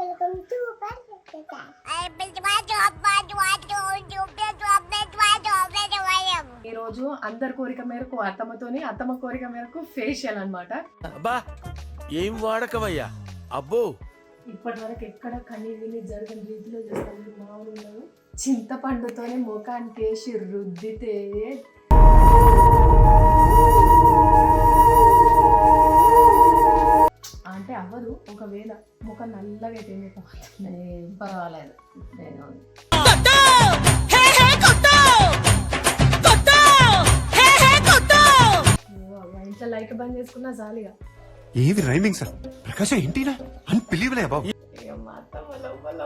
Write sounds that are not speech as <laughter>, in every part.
Welcome to perfect ఈరోజు అందరి కోరిక మేరకు అత్తమ్మతోని అత్తమ్మ కోరిక మేరకు ఫేషియల్ అన్నమాట. అబ్బా ఏం వాడకవయ్యా అబ్బో. ఇప్పటి వరకు ఎక్కడ కనీ విని జరగని రీతిలో చేస్తాను మామూలు చింతపండుతోనే ముఖానికి వేసి రుద్దితే అంటే అవ్వదు. ఒకవేళ ముఖం నల్లగా అయితే ఏం? ఏం పర్వాలేదు. నేను ఇంట్లో లైట్ బంద్ చేసుకున్నా జాలిగా. ఏవి రైమింగ్ సార్ ప్రకాశం ఏంటినా? అన్బిలీవలే బాబు. ఇక మా అత్తమ్మ లోపల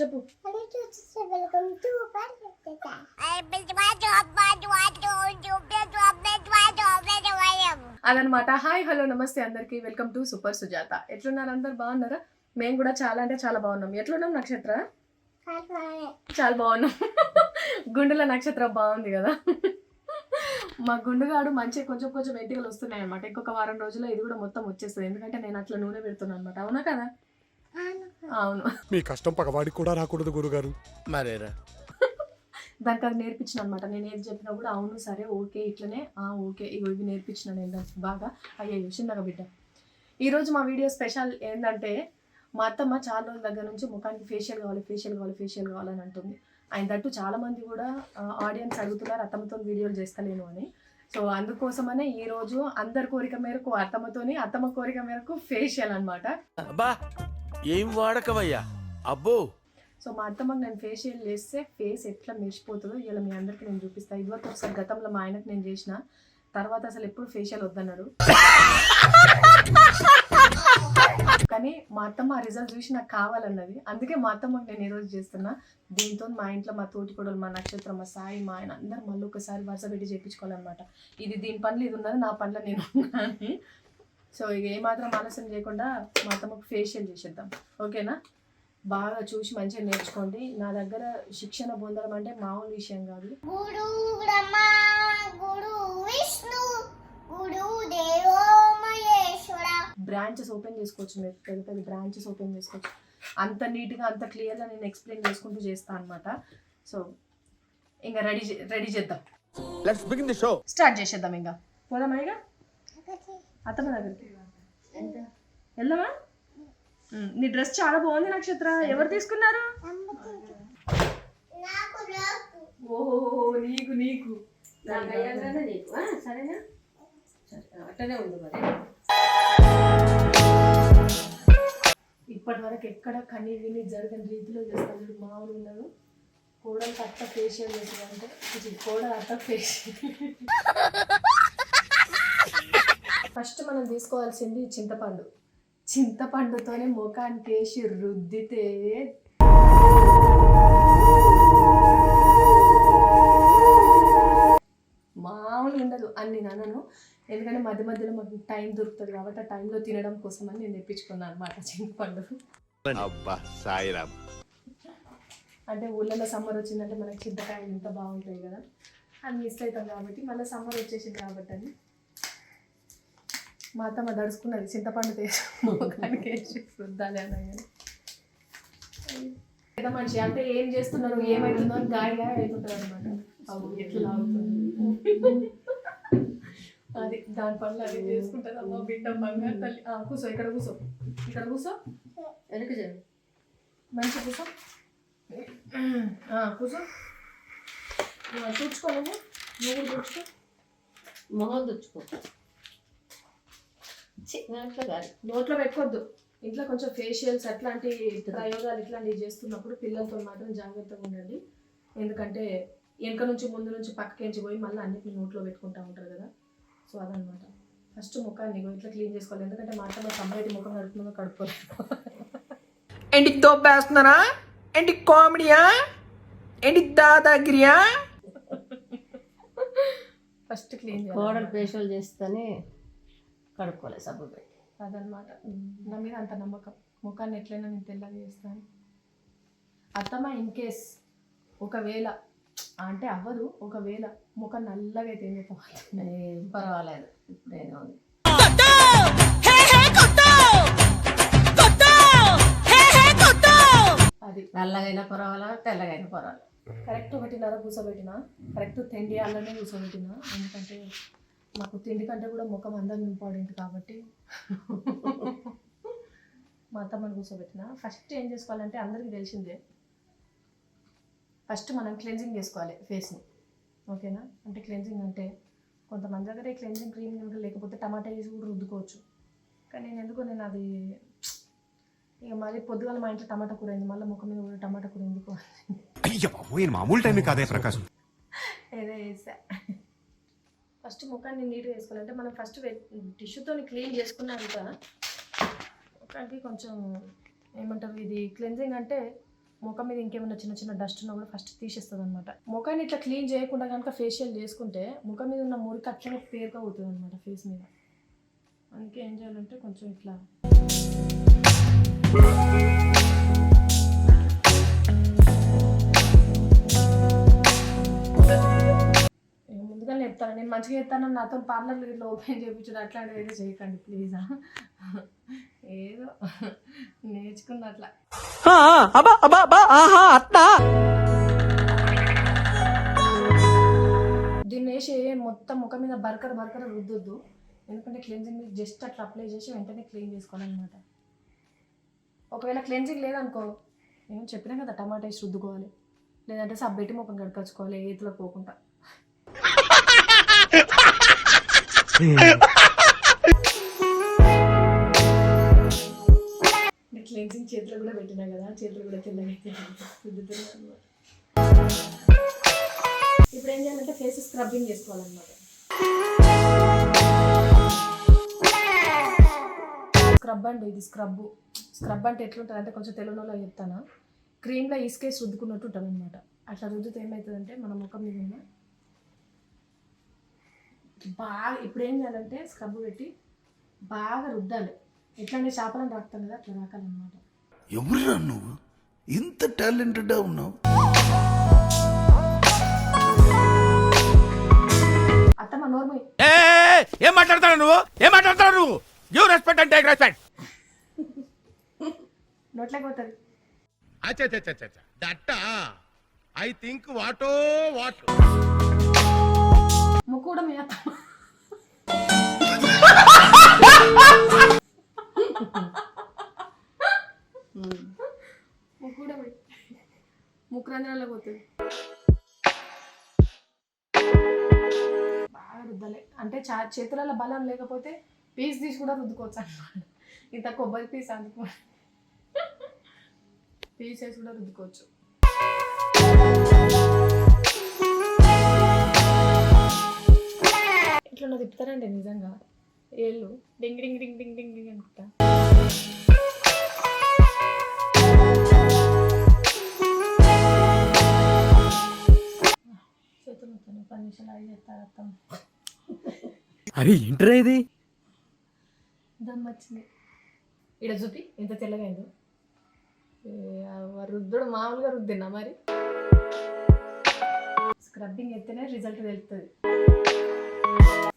చెప్పు. అదనమాట. హాయ్ హలో నమస్తే అందరికి. Welcome to super Sujatha. ఎట్లున్నారు అందరు? బాగున్నారా? మేము కూడా చాలా అంటే చాలా బాగున్నాం. ఎట్లున్నాం నక్షత్ర? చాలా బాగున్నాం. <laughs> గుండెల నక్షత్రం బాగుంది కదా. <laughs> మా గుండుగాడు మంచిగా కొంచెం కొంచెం ఎంటికలు వస్తున్నాయి అనమాట ఇంకొక వారం రోజుల్లో ఇది కూడా మొత్తం వచ్చేస్తుంది. ఎందుకంటే నేను అట్లా నూనె పెడుతున్నాను అనమాట అవునా కదా? అవును. మీ కష్టం పగవాడికి కూడా రాకూడదు గురుగారు. మరేరా? దానికి అది నేర్పించిన అనమాట నేను ఏది చెప్పినా కూడా అవును సరే ఓకే ఇట్లనే ఆ ఓకే ఇగో ఇవి నేర్పించిన నేను దానికి బాగా అయ్యో చిన్నగా బిడ్డ. ఈరోజు మా వీడియో స్పెషల్ ఏంటంటే మా అత్తమ్మ చాలా రోజుల దగ్గర నుంచి ముఖానికి ఫేషియల్ కావాలి ఫేషియల్ కావాలి ఫేషియల్ కావాలని అంటుంది. ఆయన తట్టు చాలా మంది కూడా ఆడియన్స్ అడుగుతున్నారు అత్తమ్మతో వీడియోలు చేస్తలేను అని. సో అందుకోసమనే ఈ రోజు అందరి కోరిక మేరకు అత్తమ్మతోని అత్తమ్మ కోరిక మేరకు ఫేషియల్ అన్నమాట. అబ్బా ఏం వాడకవయ్యా అబ్బో! సో మా అత్తమ్మకి నేను ఫేషియల్ చేస్తే ఫేస్ ఎట్లా మెరిచిపోతుందో ఇలా మీ అందరికీ నేను చూపిస్తాను ఇదివరకు ఒకసారి గతంలో మా ఆయనకు నేను చేసిన తర్వాత అసలు ఎప్పుడు ఫేషియల్ వద్దన్నాడు కానీ మా అత్తమ్మ ఆ రిజల్ట్ చూసి నాకు కావాలన్నది. అందుకే మా అత్తమ్మకి నేను ఈరోజు చేస్తున్నా. దీంతో మా ఇంట్లో మా తోటికొడలు మా నక్షత్రం మా సాయి మా ఆయన అందరూ మళ్ళీ ఒకసారి వరుస పెట్టి చేయించుకోవాలన్నమాట ఇది దీని పనులు ఇది ఉన్నది నా పనులు నేను సో ఇక ఏమాత్రం ఆలస్యం చేయకుండా మా అత్తమ్మకు ఫేషియల్ చేసేద్దాం. ఓకేనా? బాగా చూసి మంచిగా నేర్చుకోండి. నా దగ్గర శిక్షణ పొందడం అంటే మామూలు విషయం కాదు. గురు బ్రహ్మ గురు విష్ణు గురు దేవో మహేశ్వర. బ్రాంచెస్ ఓపెన్ చేసుకోవచ్చు. మీరు పెద్ద పెద్ద బ్రాంచెస్ ఓపెన్ చేసుకోవచ్చు. అంత నీట్గా అంత క్లియర్గా నేను ఎక్స్ప్లెయిన్ చేసుకుంటూ చేస్తాను అనమాట సో ఇంకా రెడీ రెడీ చేద్దాం. Let's begin the show start చేసేద్దాం ఇంకా. పోదామా ఇక? అత్తమ్మ దగ్గరికి. వెళ్దామా? నీ డ్రెస్ చాలా బాగుంది నక్షత్ర. ఎవరు తీసుకున్నారు? ఓహో నీకు నీకు. నాకు సరేనా? సరే అట్టనే ఉంది మరి. ఇప్పటి వరకు ఎక్కడ కనీ విని జరగని రీతిలో చేస్తాను చూడు మామూలు ఉండదు కోడలు అత్త ఫేషియల్ చేసిందంటే ఇది కోడలు అత్త ఫేషియల్ ఫస్ట్ మనం తీసుకోవాల్సింది చింతపండు. చింతపండుతోనే ముఖానికి వేసి రుద్దితే మామూలు ఉండదు. అన్ని నన్నను ఎందుకంటే మధ్య మధ్యలో మాకు టైం దొరుకుతుంది కాబట్టి ఆ టైంలో తినడం కోసం అని నేను తెప్పించుకున్నాను అనమాట చింతపండు. సాయిరామ్. అంటే ఊళ్ళలో సమ్మర్ వచ్చిందంటే మనకి చింతకాయలు ఎంత బాగుంటాయి కదా. అది మిస్ అవుతాం కాబట్టి మళ్ళీ సమ్మర్ వచ్చేసింది కాబట్టి అని మా అత్తమ్మ దడుచుకున్నది చింతపండు తీసి ముఖానికి వేసి రుద్దాలి అని పెద్ద మనిషి అంటే ఏం చేస్తున్నారు ఏమవుతుందో అని గాయ గాయ అవుతుంటుంది అనమాట ఎట్లా అవుతుంది? అది దాని పనులు అది చేసుకుంటుంది అమ్మ బిడ్డ బంగారు తల్లి. ఆ, కూర్చో ఇక్కడ కూర్చో ఇక్కడ కూర్చో వెనక చేయండి మంచి కూర్చో ఆ, తుడుచుకో నువ్వు. నువ్వు తుడుచుకో. మొహం తుచ్చుకో ఛీ, దాంట్లో కాదు. నోట్లో పెట్టుకోవద్దు ఇంట్లో కొంచెం ఫేషియల్స్ అట్లాంటి ప్రయోగాలు ఇట్లాంటివి చేస్తున్నప్పుడు పిల్లలతో మాత్రం జాగ్రత్తగా ఉండండి. ఎందుకంటే వెనక నుంచి ముందు నుంచి పక్కకించి పోయి మళ్ళీ అన్నిటిని నోట్లో పెట్టుకుంటూ ఉంటారు కదా. సో అదనమాట ఫస్ట్ ముఖాన్ని ఇట్లా క్లీన్ చేసుకోవాలి. ఎందుకంటే మా అత్తమ్మ సమ్మరైతే ముఖం కడుపుతుందో కడుక్కోలేదు ఏంటి దోపేస్తున్నారా ఏంటి కామెడీయా? ఏంటి దాదాగిరియా? ఫస్ట్ క్లీన్ కోడలు ఫేషియల్ చేస్తేనే కడుక్కోలేదు సబ్బు పెట్టి. అదనమాట. నా మీద అంత నమ్మకం. ముఖాన్ని ఎట్లయినా నేను తెల్లగా చేస్తాను. అత్తమ్మ ఇన్ కేస్ ఒకవేళ అంటే అవ్వదు ఒకవేళ ముఖం నల్లగా అయితే ఏం పర్వాలేదు. ఇప్పుడేదో ఉంది అది. నల్లగైనా పర్వాలా తెల్లగైనా పర్వాలా? కరెక్ట్ ఒకటిన్నర కూర్చోబెట్టిన కరెక్ట్ తిండి అల్లనే కూర్చోబెట్టిన ఎందుకంటే మాకు తిండి కంటే కూడా ముఖం అందరం ఇంపార్టెంట్ కాబట్టి మా అత్తమ్మని కూర్చోబెట్టిన. ఫస్ట్ ఏం చేసుకోవాలంటే అందరికీ తెలిసిందే. ఫస్ట్ మనం క్లెన్జింగ్ చేసుకోవాలి ఫేస్ని. ఓకేనా? అంటే క్లెన్జింగ్ అంటే కొంతమంది దగ్గర క్లెన్జింగ్ క్రీమ్ లేకపోతే టమాటా వేసి కూడా రుద్దుకోవచ్చు. కానీ నేను ఎందుకో నేను అది ఇక మళ్ళీ పొద్దుగాల మా ఇంట్లో టమాటా కూర అయింది. మళ్ళీ ముఖం మీద కూడా టమాటా కూర ఎందుకు మామూలు టైం కాదే ప్రకాశం. ఏదో వేసా ఫస్ట్ ముఖాన్ని నీట్గా వేసుకోవాలంటే మనం ఫస్ట్ టిష్యూతో క్లీన్ చేసుకున్నాక ముఖానికి కొంచెం ఏమంటారు ఇది క్లెన్జింగ్ అంటే ముఖం మీద ఇంకేమైనా చిన్న చిన్న డస్ట్ ఉన్నా కూడా ఫస్ట్ తీసేస్తుంది అనమాట ముఖాన్ని ఇట్లా క్లీన్ చేయకుండా కనుక ఫేషియల్ చేసుకుంటే ముఖం మీద ఉన్న మురికి అట్లనే పేరుగా అవుతుంది అనమాట ఫేస్ మీద. అందుకే ఏం చేయాలంటే కొంచెం ఇట్లా చెప్తాను. నేను మంచిగా చెప్తాను నాతో పార్లర్లు ఇట్లా ఓపెన్ చేయించుడు అట్లాంటివి అయితే చేయకండి ప్లీజ్ ఏదో నేర్చుకున్న అట్లా దీన్ని వేసి మొత్తం ముఖం మీద బర్కర్ బర్కర్ రుద్దొద్దు. ఎందుకంటే క్లెన్జింగ్ జస్ట్ అట్లా అప్లై చేసి వెంటనే క్లీన్ చేసుకోవాలన్నమాట. ఒకవేళ క్లెన్జింగ్ లేదనుకో నేను చెప్పినా కదా టమాటా వేసి రుద్దుకోవాలి. లేదంటే సబ్బెట్టి ముఖం కడుకొచ్చుకోవాలి ఏతులకు పోకుండా. క్లెన్సింగ్ చేతులు కూడా పెట్టినా కదా చేతులు కూడా తెల్లగా ఇప్పుడు ఏం చేయాలంటే ఫేస్ స్క్రబ్బింగ్ చేసుకోవాలన్నమాట. స్క్రబ్ అండి ఇది స్క్రబ్ స్క్రబ్ అంటే ఎట్లుంటుంది అంటే కొంచెం తెలుగులో చెప్తాను? క్రీమ్లో ఇసుకేసి రుద్దుకున్నట్టు ఉంటుంది అనమాట అట్లా రుద్దుతో ఏమవుతుందంటే మన ముఖం మీద బాగా ఇప్పుడు ఏం చేయాలంటే స్క్రబ్ పెట్టి బాగా రుద్దాలి. ఎట్లా అంటే చేపలను రాకుతాం కదా అట్లా రాకాలన్నమాట ఎవరురా నువ్వు? ఇంత టాలెంటెడ్ ఉన్నావు. అత్తమ్మ నోర్మల్ ఏ, మాట్లాడతావు నువ్వు? ఏం మాట్లాడతావు నువ్వు? Give respect and take respect నోట్లోకి పోతుంది. దట్ ఐ థింక్ వాటో వాట్. ముక్కుడం కూడా మీ అత్తమ్మ ముక్కు రంధ్రాల్లో పోతుంది. బాగా రుద్దలే. అంటే చా చేతులలో బలం లేకపోతే పీస్ తీసి కూడా రుద్దుకోవచ్చు అనమాట ఇంత కొబ్బరి పీస్ అందుకో. పీస్ వేసి కూడా రుద్దుకోవచ్చు. ఇట్లా తిప్పుతారండి నిజంగా. ఏళ్ళు. డింగ్ డింగ్ డింగ్ డింగ్ డింగ్ డింగ్ అనుకుంటా. పది నిమిషాలు అరే ఏంట్రా ఇది? దమ్ వచ్చింది. ఇక్కడ చూపి ఎంత తెల్లగా అయిందో. రుద్దుడు మామూలుగా రుద్దినా మరి? స్క్రబ్బింగ్ ఎత్తేనే రిజల్ట్ తెలుస్తుంది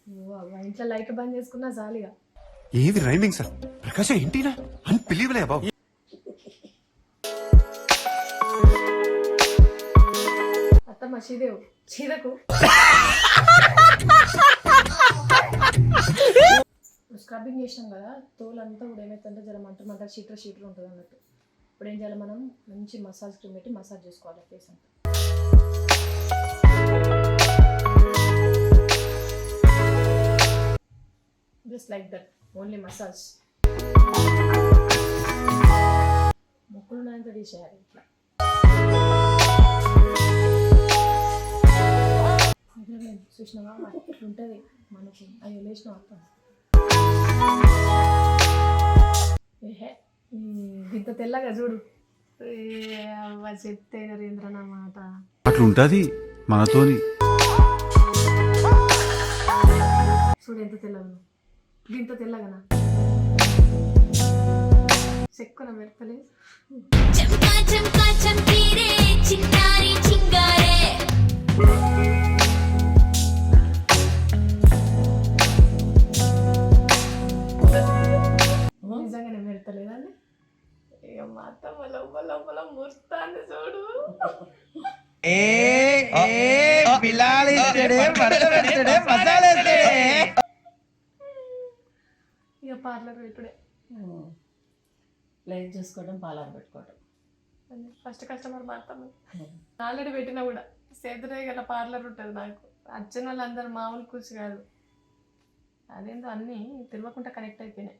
ఇంట్లో లైట్ బంద్ చేసుకున్నా జాలిగా. ఏది రైమింగ్ సార్? ప్రకాశం ఏంటినా అన్బిలీవలే బాబు. అత్తమ్మ శ్రీదేవు చీరకు. స్క్రబ్బింగ్ చేసినాం కదా తోలంతా కూడా ఏమైతుందంటే జర మంట మంట షీటర్ షీటర్ ఉంటుంది అన్నట్టు. ఇప్పుడు ఏం చేయాలి మనం? మంచి మసాజ్ క్రీమ్ పెట్టి మసాజ్ చేసుకోవాలి ఫేస్ అంతా. Just like that only massage ముక్కులు నాయంత తీసేయాలి ఇట్లా. చూసినావా? అట్లుంటుంది మనకు. అవి లేచిన అర్థం ఇంత తెల్లగా చూడు. చెప్తే నరేంద్ర నా మాట. అట్లుంటది మనతోని. చూడు ఎంత తెల్లగా దీంతో తెల్లగనా? చెక్కున మెడతలే నిజంగానే మెడతలేదండి ఇక మా అత్త లోపల లోపల ఏ ఏ పిల్లాడి మసాలేస్తాడే ఇక పార్లర్ పెట్టుడే లైట్ చూసుకోవడం పాలారు పెట్టుకోవడం. ఫస్ట్ కస్టమర్ మా అత్తమ్మ. ఆల్రెడీ పెట్టినా కూడా. సేతురే గల పార్లర్ ఉంటుంది నాకు. వచ్చిన వాళ్ళందరూ మామూలు కూర్చు కాదు. అదేందో అన్నీ తెలియకుండా కనెక్ట్ అయిపోయినాయి.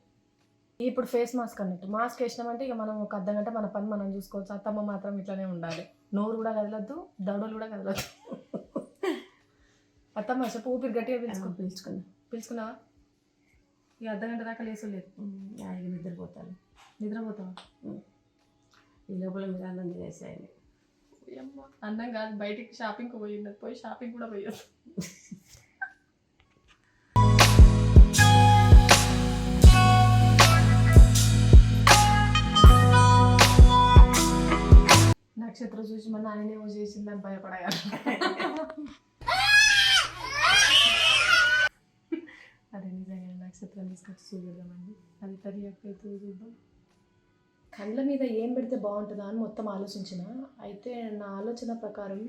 ఇప్పుడు ఫేస్ మాస్క్ అన్నట్టు. మాస్క్ వేసినామంటే ఇక మనం ఒక అర్ధ గంట మన పని మనం చూసుకోవచ్చు. అత్తమ్మ మాత్రం ఇట్లానే ఉండాలి. నోరు కూడా కదలొద్దు దవడలు కూడా కదలొద్దు. <laughs> అత్తమ్మ చెప్పు ఊపిరి గట్టిగా పిలుచుకో. పిలుచుకున్నా. పిలుచుకున్నావా? ఇక అర్ధ గంట దాకా లేసలేదు ఆయన నిద్రపోతాను. నిద్రపోతావా? ఈ లోపల మీరు అన్నం అమ్మ, అన్నం కాదు బయటికి షాపింగ్కి పోయి ఉన్నది పోయి షాపింగ్ కూడా పోయొద్దు. నక్షత్రం చూసి మన ఆయన ఏమో చేసిందని భయపడగాలి <laughs> అదే నిజంగా నక్షత్రం తీసుకొచ్చి చూపిద్దామండి అది తరియకపోతే చూద్దాం. కళ్ళ మీద ఏం పెడితే బాగుంటుందా అని మొత్తం ఆలోచించిన. అయితే నా ఆలోచన ప్రకారం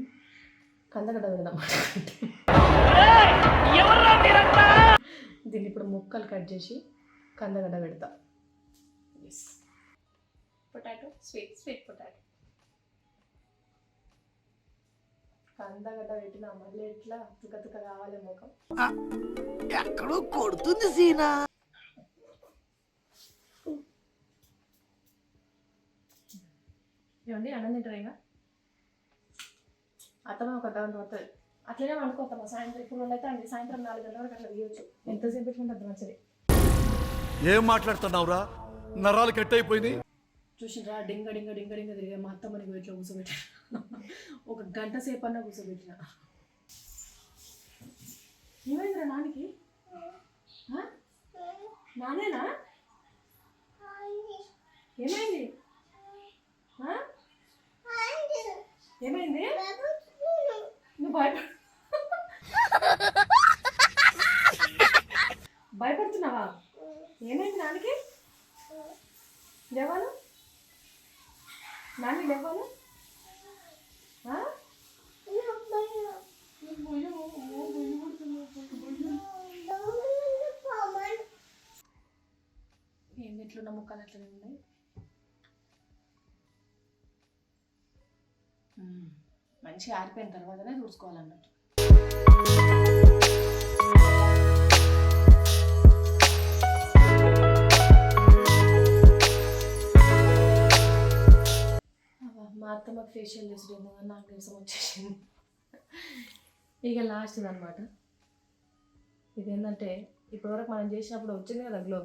కందగడ్డ పెడదాం దీన్ని ఇప్పుడు ముక్కలు కట్ చేసి కందగడ్డ పెడతా. పొటాటో స్వీట్ స్వీట్ పొటాటో కందగడ్డ పెట్టిన మళ్ళీ ఇట్లా తుక తుక కావాలి ముఖం ఎక్కడో కొడుతుంది సీనా. ఏమండి అన్నం తింటారా ఇంకా? అత్తమ్మ ఒక దాంట్లో వస్తుంది అట్లనే వండుకోతామా సాయంత్రం ఇప్పుడు అయితే అండి సాయంత్రం నాలుగు గంటల వరకు అట్లా తీయొచ్చు. ఎంతసేపు పెట్టుకుంటే మంచిది? ఏం మాట్లాడుతున్నావురా? నరాలు కట్ అయిపోయినాయి చూసినరా డింగ డింగ డింగ డింగ తిరిగా మా అత్తమ్మని ఇట్లా కూర్చోబెట్టిన ఒక గంట సేపు అన్నా కూర్చోబెట్టిన ఏమైందిరా నానికి? నానేనా? ఏమైంది? ఏమైంది? నువ్వు భయపడ మంచిగా ఆరిపోయిన తర్వాతనే చూసుకోవాలన్నట్టు. మా అత్తమ్మకి ఫేషియల్ చేసేటేమో కానీ నాకు నీరసం వచ్చేసింది. ఇక లాస్ట్ అనమాట ఇది ఏంటంటే ఇప్పటివరకు మనం చేసినప్పుడు వచ్చింది కదా గ్లో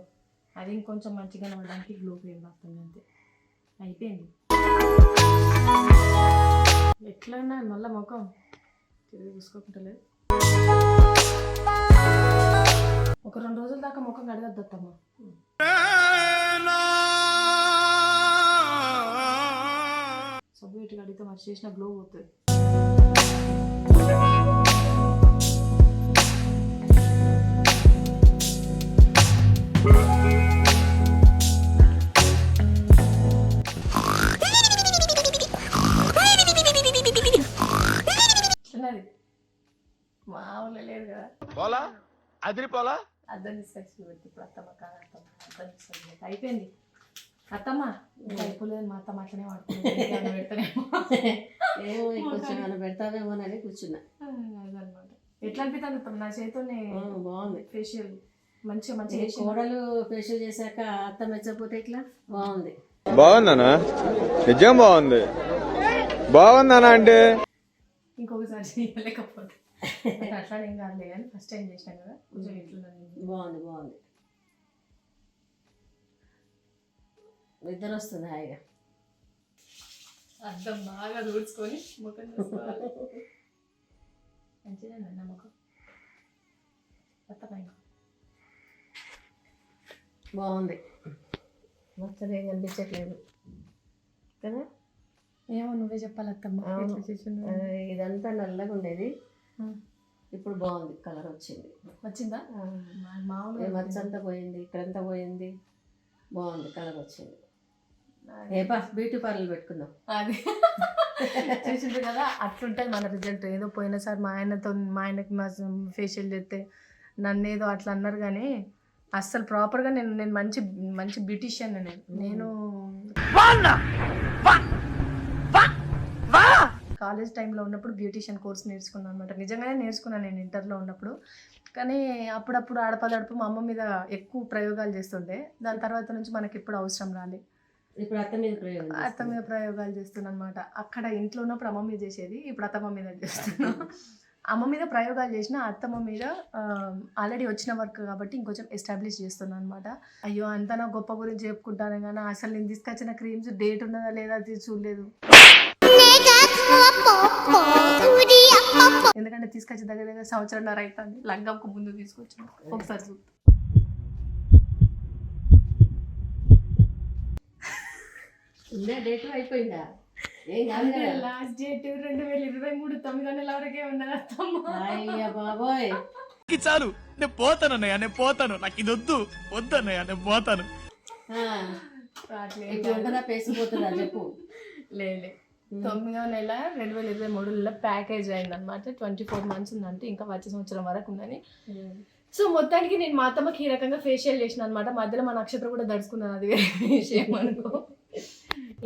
అది ఇంకొంచెం మంచిగా ఉండడానికి గ్లో క్రీమ్ రాస్తుంది అంతే. అయిపోయింది. ఎట్లన్నా మళ్ళీ ముఖం. తిరిగి చూసుకోకుంటలేదు ఒక రెండు రోజుల దాకా ముఖం కడగద్దు అత్తమ్మ సబ్బు ఇటు కడిగితే మరి చేసిన గ్లో పోతుంది. అదిరిపోలా? అర్థం తీసుకొచ్చి పెట్టి ఇప్పుడు అత్తమ్మ కాదు అత్తమ్మ. అర్థం తీసుకొచ్చి పెట్టి అయిపోయింది. అత్తమ్మ ఇంకా అయిపోలేదు మా అత్తమ్మ అట్లనే వాడుతుంది పెడతానేమో ఏమో కొంచెం ఏమైనా పెడతావేమోనని కూర్చున్నా. అదనమాట. ఎట్లా అనిపిస్తుంది అత్తమ్మ? నా చేతితోనే ఆ, బాగుంది. ఫేషియల్ మంచిగా చేసి కోడలు ఫేషియల్ చేశాక అత్త మెచ్చకపోతే ఇట్లా బాగుంది. బాగుందనా నిజం బాగుంది. బాగుందనా అంటే? ఇంకొకసారి చేయలేకపోతే. అంటే అట్లానే ఏం కాదులే కానీ ఫస్ట్ టైం చేసినాం కదా కొంచెం బాగుంది బాగుంది. నిద్ర వస్తుంది హాయిగా. అర్థం బాగా దూడ్చుకొని ముఖం చూసుకోవాలి. మంచిగా నమ్మకం అత్తమ్మ బాగుంది. మొత్తం ఏం కనిపించట్లేదు. కదా? ఏమో నువ్వే చెప్పాలి అత్తమ్మ ఇదంతా నల్లగా ఉండేది. ఇప్పుడు బాగుంది కలర్ వచ్చింది. వచ్చిందా? మామూలుగా మచ్చ అంతా పోయింది ఇక్కడంతా పోయింది. బాగుంది కలర్ వచ్చింది. ఏ బా బ్యూటీ పార్లర్ పెట్టుకుందాం. అది. చూసిండ్రు కదా అట్లుంటుంది మన రిజల్ట్. ఏదో పోయినసారి మా ఆయనతో మా ఆయనకి మా ఫేషియల్ చేస్తే నన్ను ఏదో అట్లా అన్నారు కానీ అస్సలు ప్రాపర్గా నేను నేను మంచి మంచి బ్యూటిషియన్ నేను. నేను కాలేజ్ టైంలో ఉన్నప్పుడు బ్యూటిషియన్ కోర్స్ నేర్చుకున్నాను అనమాట నిజంగానే నేర్చుకున్నాను నేను ఇంటర్లో ఉన్నప్పుడు. కానీ అప్పుడప్పుడు ఆడపదడుపు మా అమ్మ మీద ఎక్కువ ప్రయోగాలు చేస్తుండే. దాని తర్వాత నుంచి మనకి ఎప్పుడు అవసరం రాలేదు ఇప్పుడు అత్త మీద ప్రయోగం అత్త మీద ప్రయోగాలు చేస్తున్నాను అనమాట అక్కడ ఇంట్లో ఉన్నప్పుడు అమ్మ మీద చేసేది ఇప్పుడు అత్తమ్మ మీద చేస్తున్నాను. అమ్మ మీద ప్రయోగాలు చేసిన అత్తమ్మ మీద ఆల్రెడీ వచ్చిన వర్క్ కాబట్టి ఇంకొంచెం ఎస్టాబ్లిష్ చేస్తున్నాను అనమాట అయ్యో అంతా నా గొప్ప గురించి చెప్పుకుంటాను కానీ అసలు నేను తీసుకొచ్చిన క్రీమ్స్ డేట్ ఉన్నదా లేదా అది చూడలేదు. ఎందుకంటే తీసుకొచ్చి దగ్గర దగ్గర సంవత్సరంన్నర అవుతుంది లంగంకు ముందు తీసుకొచ్చిన. ఒకసారి చూ ఉందా డేట్ అయిపోయిందా? ఏం కాదు కదా. లాస్ట్ డేట్ రెండు వేల ఇరవై మూడు తొమ్మిదో నెల వరకే అయ్య బాబోయ్. చాలు. నేను పోతాను అన్నయ్య నేను పోతాను. నాకు ఇది వద్దు. వద్దు అన్నయ్య నేను పోతాను. ఆ, ఎట్లా ఉంటుందా పేసిపోతుందా చెప్పు. లేలే తొమ్మిదో నెల రెండు వేల ఇరవై మూడులో ప్యాకేజ్ అయింది అనమాట ట్వంటీ ఫోర్ మంత్స్ ఉందంటే ఇంకా వచ్చే సంవత్సరం వరకు ఉందని. సో మొత్తానికి నేను మా అత్తమ్మకి ఈ రకంగా ఫేషియల్ చేసిన అనమాట మధ్యలో మా నక్షత్రం కూడా దడుచుకున్నాను అది వేరే విషయం అనుకో.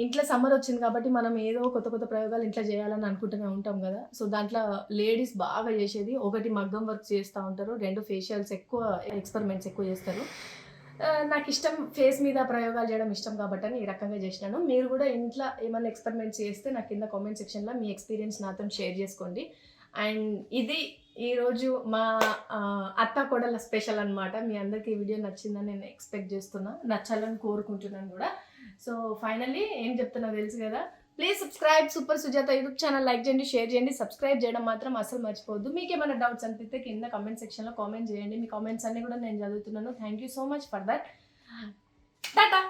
ఇంట్లో సమ్మర్ వచ్చింది కాబట్టి మనం ఏదో కొత్త కొత్త ప్రయోగాలు ఇంట్లో చేయాలని అనుకుంటూనే ఉంటాం కదా. సో దాంట్లో లేడీస్ బాగా చేసేది ఒకటి మగ్గం వర్క్ చేస్తూ ఉంటారు. రెండు ఫేషియల్స్ ఎక్కువ ఎక్స్పెరిమెంట్స్ ఎక్కువ చేస్తారు. నాకు ఇష్టం ఫేస్ మీద ప్రయోగాలు చేయడం ఇష్టం కాబట్టి అని ఈ రకంగా చేసినాను. మీరు కూడా ఇంట్లో ఏమైనా ఎక్స్పెరిమెంట్స్ చేస్తే నాకు కింద కామెంట్ సెక్షన్లో మీ ఎక్స్పీరియన్స్ నాతో షేర్ చేసుకోండి. అండ్ ఇది ఈరోజు మా అత్త కోడల స్పెషల్ అనమాట మీ అందరికీ ఈ వీడియో నచ్చిందని నేను ఎక్స్పెక్ట్ చేస్తున్నా. నచ్చాలని కోరుకుంటున్నాను కూడా. సో ఫైనల్లీ ఏం చెప్తున్నా తెలుసు కదా? Please subscribe super Sujatha YouTube channel like చేయండి షేర్ చేయండి సబ్స్క్రైబ్ చేయడం మాత్రం అసలు మర్చిపోవద్దు. మీకు ఏమైనా డౌట్స్ అనిపిస్తే కింద కామెంట్ సెక్షన్లో కామెంట్ చేయండి. మీ కామెంట్స్ అన్ని కూడా నేను చదువుతున్నాను. Thank you so much for that tata